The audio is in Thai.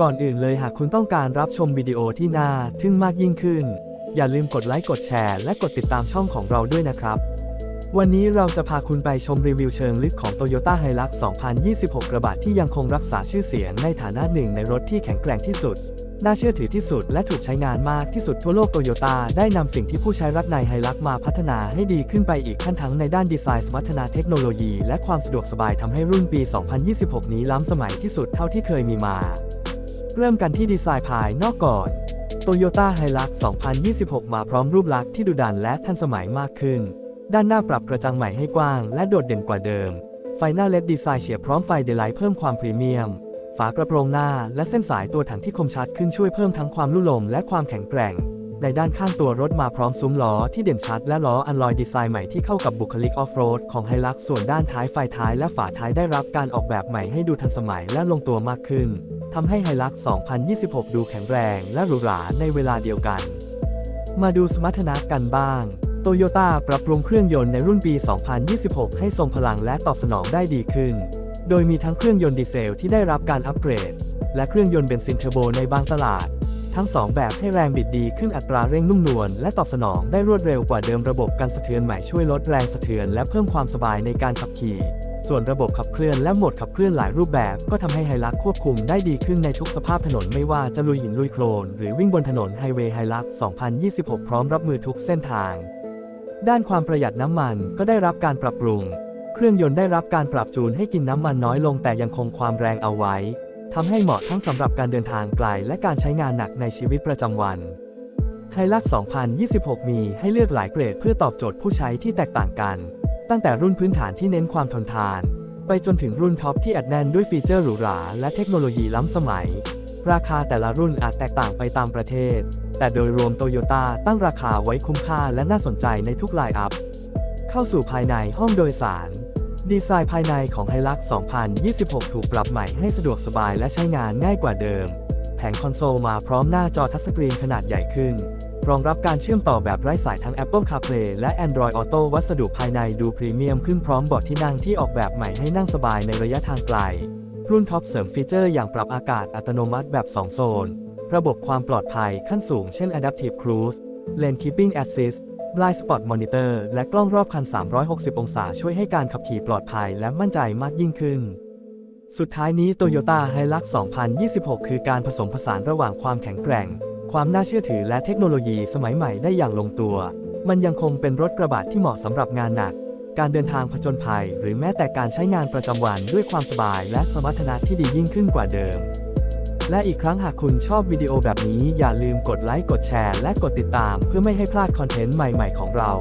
ก่อนอื่นเลยหากคุณต้องการรับชมวิดีโอที่น่าทึ่งมากยิ่งขึ้น อย่าลืมกดไลค์กดแชร์และกดติดตามช่องของเราด้วยนะครับ วันนี้เราจะพาคุณไปชมรีวิวเชิงลึกของ Toyota Hilux 2026 กระบะที่ยังคงรักษาชื่อเสียงในฐานะหนึ่งในรถที่แข็งแกร่งที่สุด น่าเชื่อถือที่สุดและถูกใช้งานมากที่สุดทั่วโลกโตโยต้าได้นำสิ่งที่ผู้ใช้รักในไฮลักมาพัฒนาให้ดีขึ้นไปอีกขั้นทั้งในด้านดีไซน์สมรรถนะเทคโนโลยี และความสะดวกสบายทำให้รุ่นปี 2026 นี้ล้ำสมัยที่สุดเท่าที่เคยมีมา เริ่มกันที่ดีไซน์ภายนอกก่อน Toyota Hilux 2026 มาพร้อมรูปลักษณ์ที่ดุดันและทันสมัยมากขึ้น ด้านหน้าปรับกระจังใหม่ให้กว้างและโดดเด่นกว่าเดิม ไฟหน้าเลดดีไซน์เฉียบพร้อมไฟเดลไลท์เพิ่มความพรีเมียม ฝากระโปรงหน้าและเส้นสายตัวถังที่คมชัดขึ้นช่วยเพิ่มทั้งความลุ่ลมและความแข็งแกร่ง ในด้านข้างตัวรถมาพร้อมซุ้มล้อที่เด่นชัด และล้ออันลอยดีไซน์ใหม่ที่เข้ากับบุคลิกออฟโรดของไฮลักส่วนด้านท้ายไฟท้ายและฝาท้ายได้รับการออกแบบใหม่ให้ดูทันสมัยและลงตัวมากขึ้น ทำให้ไฮลัก2026 ดูแข็งแรงและหรูหราในเวลาเดียวกัน มาดูสมรรถนะกันบ้างโตโยต้าปรับปรุงเครื่องยนต์ในรุ่นปี 2026 ให้ทรงพลังและตอบสนองได้ดีขึ้น โดยมีทั้งเครื่องยนต์ดีเซลที่ได้รับการอัปเกรด และเครื่องยนต์เบนซินเทอร์โบในบางตลาด ทั้ง 2 แบบให้แรงบิดดีขึ้นอัตราเร่งนุ่มนวลและตอบสนองได้รวดเร็วกว่าเดิมระบบการสะเทือนใหม่ช่วยลดแรงสะเทือนและเพิ่มความสบายในการขับขี่ ส่วนระบบขับเคลื่อนและโหมดขับเคลื่อนหลายรูปแบบ ก็ทำให้ไฮลักควบคุมได้ดีขึ้นในทุกสภาพถนนไม่ว่าจะลุยหินลุยโคลน หรือวิ่งบนถนนไฮเวย์ไฮลัก2026 พร้อมรับมือทุกเส้นทาง ด้านความประหยัดน้ำมันก็ได้รับการปรับปรุง เครื่องยนต์ได้รับการปรับจูนให้กินน้ำมันน้อยลงแต่ยังคงความแรงเอาไว้ทำให้เหมาะทั้งสำหรับการเดินทางไกลและการใช้งานหนักในชีวิตประจำวันไฮลัก2026 มีให้เลือกหลายเกรดเพื่อตอบโจทย์ผู้ใช้ที่แตกต่างกัน ตั้งแต่รุ่นพื้นฐานที่เน้นความทนทาน ไปจนถึงรุ่นท็อปที่อัดแน่นด้วยฟีเจอร์หรูหราและเทคโนโลยีล้ำสมัย ราคาแต่ละรุ่นอาจแตกต่างไปตามประเทศ แต่โดยรวมโตโยต้าตั้งราคาไว้คุ้มค่าและน่าสนใจในทุกไลน์อัพ เข้าสู่ภายในห้องโดยสาร ดีไซน์ภายในของ Hilux 2026 ถูกปรับใหม่ให้สะดวกสบายและใช้งานง่ายกว่าเดิม แผงคอนโซลมาพร้อมหน้าจอทัชสกรีนขนาดใหญ่ขึ้น รองรับการเชื่อมต่อแบบไร้สายทั้ง Apple CarPlay และ Android Auto วัสดุภายในดูพรีเมียมขึ้นพร้อมเบาะที่นั่งที่ออกแบบใหม่ให้นั่งสบายในระยะทางไกล รุ่นท็อปเสริมฟีเจอร์อย่างปรับอากาศอัตโนมัติแบบ 2 โซน ระบบความปลอดภัยขั้นสูงเช่น Adaptive Cruise Lane Keeping Assist Blind Spot Monitor และกล้องรอบคัน 360 องศาช่วยให้การขับขี่ปลอดภัยและมั่นใจมากยิ่งขึ้นสุดท้ายนี้ Toyota Hilux 2026 คือการผสมผสานระหว่างความแข็งแกร่ง ความน่าเชื่อถือและเทคโนโลยีสมัยใหม่ได้อย่างลงตัว มันยังคงเป็นรถกระบะที่เหมาะสำหรับงานหนัก การเดินทางผจญภัย หรือแม้แต่การใช้งานประจำวันด้วยความสบายและสมรรถนะที่ดียิ่งขึ้นกว่าเดิม และอีกครั้งหากคุณชอบวิดีโอแบบนี้อย่าลืมกดไลค์กดแชร์และกดติดตาม เพื่อไม่ให้พลาดคอนเทนต์ใหม่ ๆ ของเรา